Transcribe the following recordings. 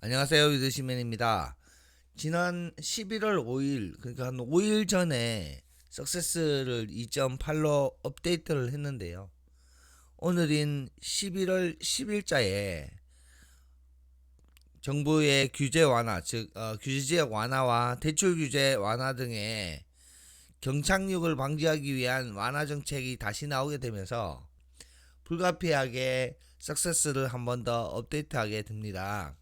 안녕하세요 위드시맨입니다. 지난 11월 5일 그러니까 한 5일 전에 석세스를 2.8로 업데이트를 했는데요. 오늘인 11월 10일자에 정부의 규제 완화, 즉 어, 규제 완화와 대출 규제 완화 등의 경착륙을 방지하기 위한 완화 정책이 다시 나오게 되면서 불가피하게 석세스를 한 번 더 업데이트하게 됩니다.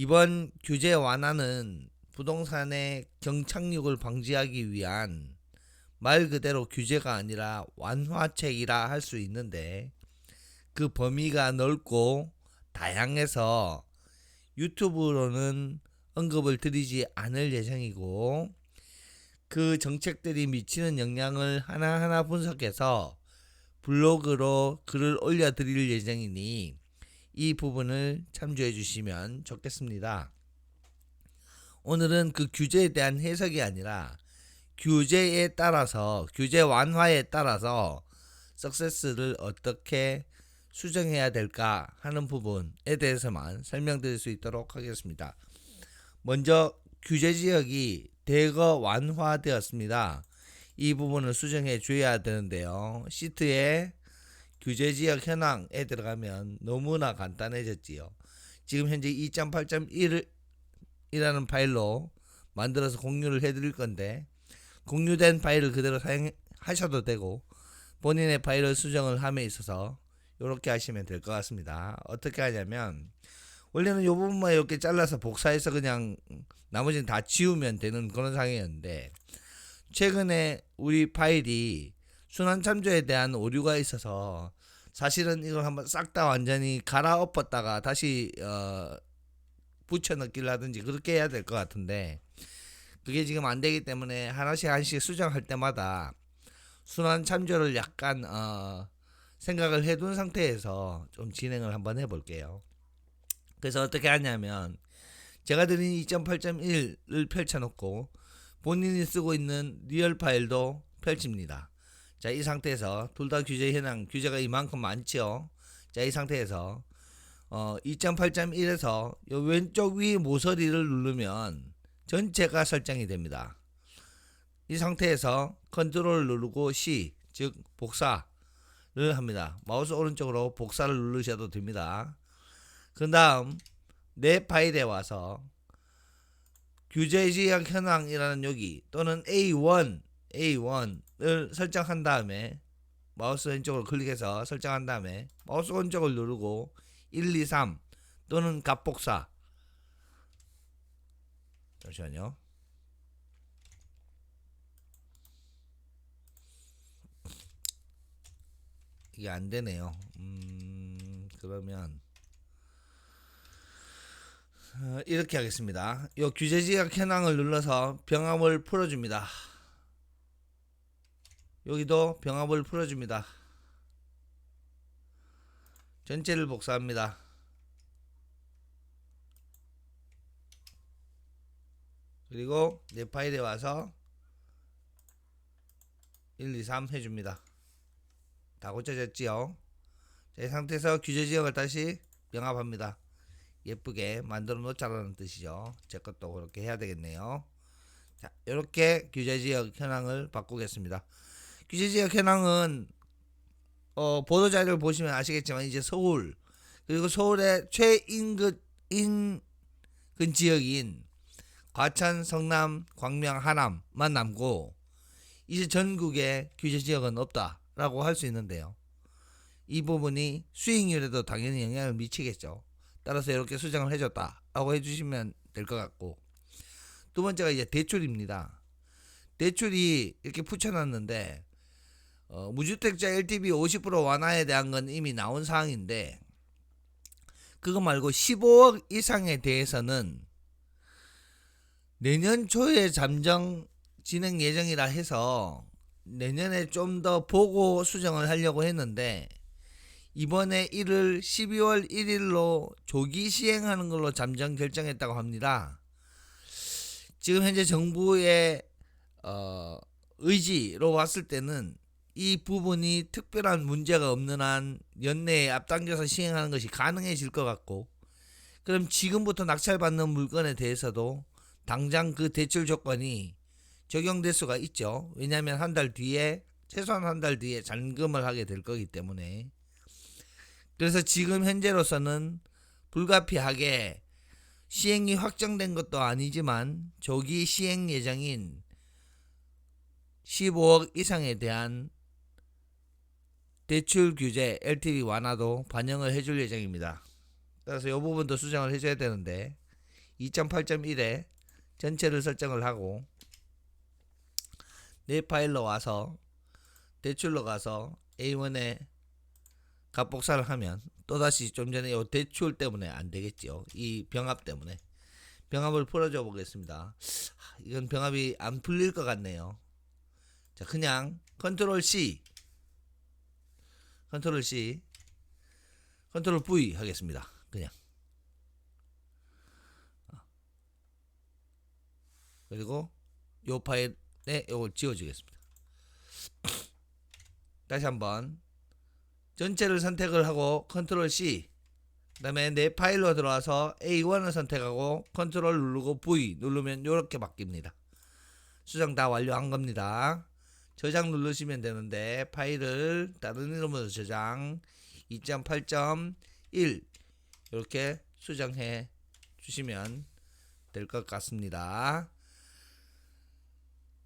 이번 규제 완화는 부동산의 경착륙을 방지하기 위한 말 그대로 규제가 아니라 완화책이라 할 수 있는데 그 범위가 넓고 다양해서 유튜브로는 언급을 드리지 않을 예정이고 그 정책들이 미치는 영향을 하나하나 분석해서 블로그로 글을 올려드릴 예정이니 이 부분을 참조해 주시면 좋겠습니다. 오늘은 그 규제에 대한 해석이 아니라 규제에 따라서 규제 완화에 따라서 석세스를 어떻게 수정해야 될까 하는 부분에 대해서만 설명드릴 수 있도록 하겠습니다. 먼저 규제 지역이 대거 완화되었습니다. 이 부분을 수정해 줘야 되는데요. 시트에 규제 지역 현황에 들어가면 너무나 간단해졌지요. 지금 현재 2.8.1이라는 파일로 만들어서 공유를 해드릴 건데 공유된 파일을 그대로 사용하셔도 되고 본인의 파일을 수정을 함에 있어서 이렇게 하시면 될 것 같습니다. 어떻게 하냐면 원래는 이 부분만 이렇게 잘라서 복사해서 그냥 나머지는 다 지우면 되는 그런 상황이었는데 최근에 우리 파일이 순환 참조에 대한 오류가 있어서 사실은 이걸 한번 싹 다 완전히 갈아엎었다가 다시 어, 붙여 넣기라든지 그렇게 해야 될 것 같은데 그게 지금 안 되기 때문에 하나씩 하나씩 수정할 때마다 순환 참조를 약간 어, 생각을 해둔 상태에서 좀 진행을 한번 해볼게요. 그래서 어떻게 하냐면 제가 드린 2.8.1을 펼쳐놓고 본인이 쓰고 있는 리얼 파일도 펼칩니다. 자, 이 상태에서 둘 다 규제 현황 규제가 이만큼 많죠. 자, 이 상태에서 어, 2.8.1에서 요 왼쪽 위 모서리를 누르면 전체가 설정이 됩니다. 이 상태에서 컨트롤 누르고 C 즉 복사를 합니다. 마우스 오른쪽으로 복사를 누르셔도 됩니다. 그 다음 내 파일에 와서 규제 지역 현황이라는 여기 또는 A1 A1 을 설정한 다음에 마우스 왼쪽으로 클릭해서 설정한 다음에 마우스 오른쪽을 누르고 1, 2, 3 또는 갑복사 잠시만요. 이게 안 되네요. 음, 그러면 어, 이렇게 하겠습니다. 요 규제 지역 현황을 눌러서 병합을 풀어줍니다. 여기도 병합을 풀어줍니다. 전체를 복사합니다. 그리고 내 파일에 와서 1, 2, 3 해줍니다. 다 고쳐졌지요? 자, 이 상태에서 규제 지역을 다시 병합합니다. 예쁘게 만들어 놓자라는 뜻이죠. 제 것도 그렇게 해야 되겠네요. 자, 이렇게 규제 지역 현황을 바꾸겠습니다. 규제 지역 현황은 어, 보도 자료를 보시면 아시겠지만 이제 서울 그리고 서울의 최인근 인근 지역인 과천, 성남, 광명, 하남만 남고 이제 전국에 규제 지역은 없다라고 할 수 있는데요. 이 부분이 수익률에도 당연히 영향을 미치겠죠. 따라서 이렇게 수정을 해줬다라고 해주시면 될 것 같고 두 번째가 이제 대출입니다. 대출이 이렇게 붙여놨는데 어, 무주택자 LTV 50% 완화에 대한 건 이미 나온 사항인데 그거 말고 15억 이상에 대해서는 내년 초에 잠정 진행 예정이라 해서 내년에 좀 더 보고 수정을 하려고 했는데 이번에 이를 12월 1일로 조기 시행하는 걸로 잠정 결정했다고 합니다. 지금 현재 정부의 어, 의지로 봤을 때는 이 부분이 특별한 문제가 없는 한 연내에 앞당겨서 시행하는 것이 가능해질 것 같고 그럼 지금부터 낙찰받는 물건에 대해서도 당장 그 대출 조건이 적용될 수가 있죠. 왜냐하면 한 달 뒤에 최소한 한 달 뒤에 잔금을 하게 될 거기 때문에 그래서 지금 현재로서는 불가피하게 시행이 확정된 것도 아니지만 조기 시행 예정인 15억 이상에 대한 대출 규제 LTV 완화도 반영을 해줄 예정입니다. 따라서 이 부분도 수정을 해줘야 되는데 2.8.1에 전체를 설정을 하고 내 파일로 와서 대출로 가서 A1에 값복사를 하면 또다시 좀 전에 요 대출 때문에 안 되겠죠. 이 병합 때문에 병합을 풀어줘 보겠습니다. 하, 이건 병합이 안 풀릴 것 같네요. 자, 그냥 컨트롤 C, 컨트롤 C, 컨트롤 V 하겠습니다. 그냥. 어. 그리고 요 파일에 요걸 지워주겠습니다. 다시 한번 전체를 선택을 하고 컨트롤 C 그 다음에 내 파일로 들어와서 A1을 선택하고 컨트롤 누르고 V 누르면 이렇게 바뀝니다. 수정 다 완료한 겁니다. 저장 누르시면 되는데 파일을 다른 이름으로 저장 2.8.1 이렇게 수정해 주시면 될 것 같습니다.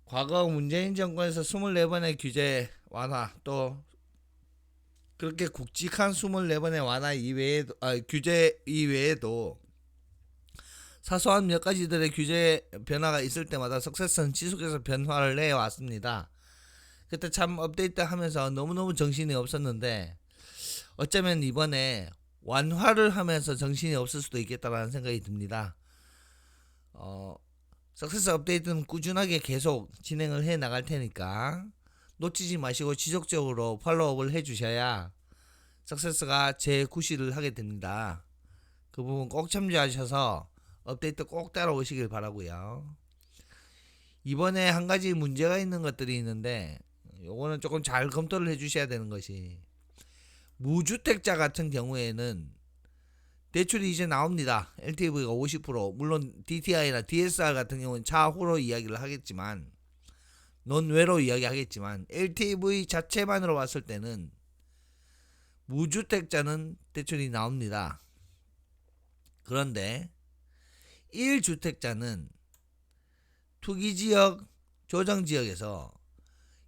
과거 문재인 정권에서 24번의 규제 완화 또 그렇게 굵직한 24번의 완화 이외에도 아, 규제 이외에도 사소한 몇 가지들의 규제 변화가 있을 때마다 석세선 지속해서 변화를 내 왔습니다. 그때 참 업데이트 하면서 너무너무 정신이 없었는데 어쩌면 이번에 완화를 하면서 정신이 없을 수도 있겠다라는 생각이 듭니다. 어, 석세스 업데이트는 꾸준하게 계속 진행을 해 나갈 테니까 놓치지 마시고 지속적으로 팔로우업을 해 주셔야 석세스가 재구시를 하게 됩니다. 그 부분 꼭 참조하셔서 업데이트 꼭 따라오시길 바라고요. 이번에 한 가지 문제가 있는 것들이 있는데 요거는 조금 잘 검토를 해 주셔야 되는 것이 무주택자 같은 경우에는 대출이 이제 나옵니다. LTV가 50% 물론 DTI나 DSR 같은 경우는 차후로 이야기를 하겠지만 논외로 이야기하겠지만 LTV 자체만으로 봤을 때는 무주택자는 대출이 나옵니다. 그런데 1주택자는 투기지역, 조정지역에서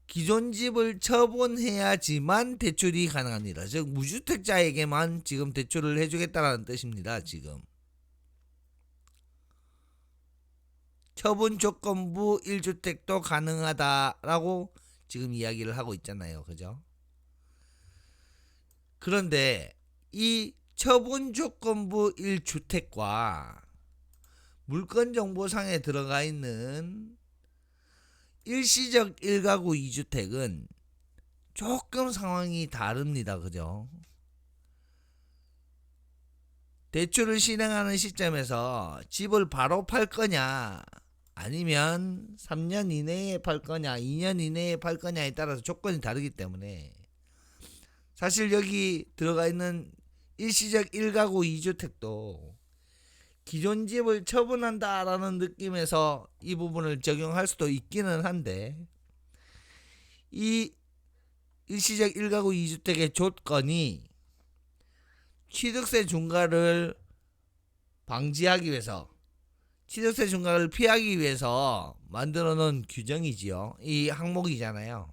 기존 집을 처분해야지만 대출이 가능합니다. 즉 무주택자에게만 지금 대출을 해주겠다라는 뜻입니다. 지금 처분 조건부 1주택도 가능하다라고 지금 이야기를 하고 있잖아요. 그죠? 그런데 이 처분 조건부 1주택과 물건 정보상에 들어가 있는 일시적 1가구 2주택은 조금 상황이 다릅니다. 그죠? 대출을 실행하는 시점에서 집을 바로 팔 거냐 아니면 3년 이내에 팔 거냐 2년 이내에 팔 거냐에 따라서 조건이 다르기 때문에 사실 여기 들어가 있는 일시적 1가구 2주택도 기존 집을 처분한다라는 느낌에서 이 부분을 적용할 수도 있기는 한데 이 일시적 1가구 2주택의 조건이 취득세 중과를 방지하기 위해서 취득세 중과를 피하기 위해서 만들어 놓은 규정이지요. 이 항목이잖아요.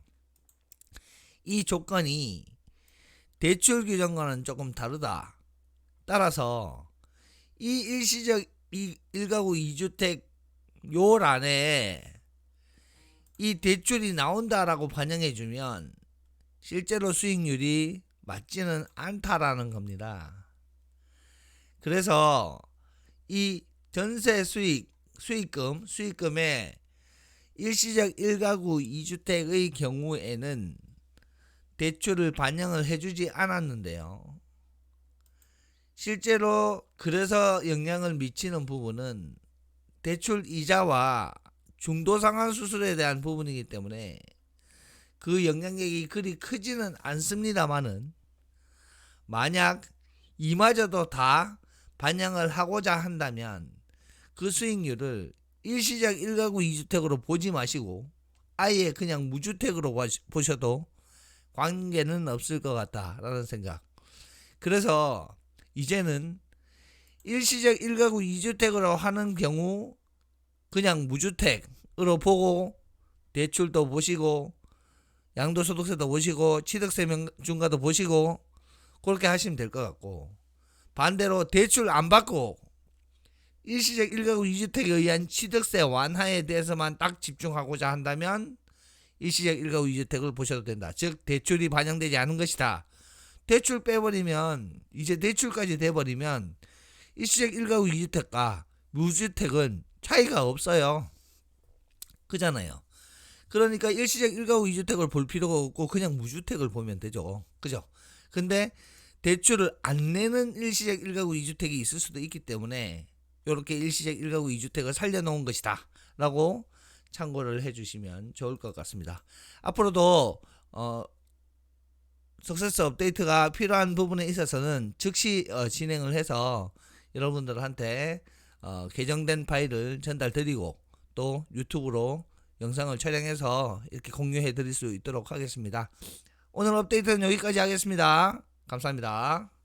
이 조건이 대출 규정과는 조금 다르다. 따라서 이 일시적 이 1가구 2주택 요란에 이 대출이 나온다라고 반영해 주면 실제로 수익률이 맞지는 않다라는 겁니다. 그래서 이 전세 수익 수익금 수익금에 일시적 1가구 2주택의 경우에는 대출을 반영을 해주지 않았는데요. 실제로 그래서 영향을 미치는 부분은 대출 이자와 중도 상환 수술에 대한 부분이기 때문에 그 영향력이 그리 크지는 않습니다만은 만약 이마저도 다 반영을 하고자 한다면 그 수익률을 일시적 1가구 2주택으로 보지 마시고 아예 그냥 무주택으로 봐- 보셔도 관계는 없을 것 같다라는 생각. 그래서 이제는 일시적 1가구 2주택으로 하는 경우 그냥 무주택으로 보고 대출도 보시고 양도소득세도 보시고 취득세 중과도 보시고 그렇게 하시면 될 것 같고 반대로 대출 안 받고 일시적 1가구 2주택에 의한 취득세 완화에 대해서만 딱 집중하고자 한다면 일시적 1가구 2주택을 보셔도 된다. 즉 대출이 반영되지 않은 것이다. 대출 빼버리면 이제 대출까지 돼버리면 일시적 1가구 2주택과 무주택은 차이가 없어요. 그잖아요. 그러니까 일시적 1가구 2주택을 볼 필요가 없고 그냥 무주택을 보면 되죠. 그죠? 근데 대출을 안 내는 일시적 1가구 2주택이 있을 수도 있기 때문에 이렇게 일시적 1가구 2주택을 살려놓은 것이다. 라고 참고를 해주시면 좋을 것 같습니다. 앞으로도 어, 석세스 업데이트가 필요한 부분에 있어서는 즉시 어, 진행을 해서 여러분들한테 어, 개정된 파일을 전달 드리고 또 유튜브로 영상을 촬영해서 이렇게 공유해 드릴 수 있도록 하겠습니다. 오늘 업데이트는 여기까지 하겠습니다. 감사합니다.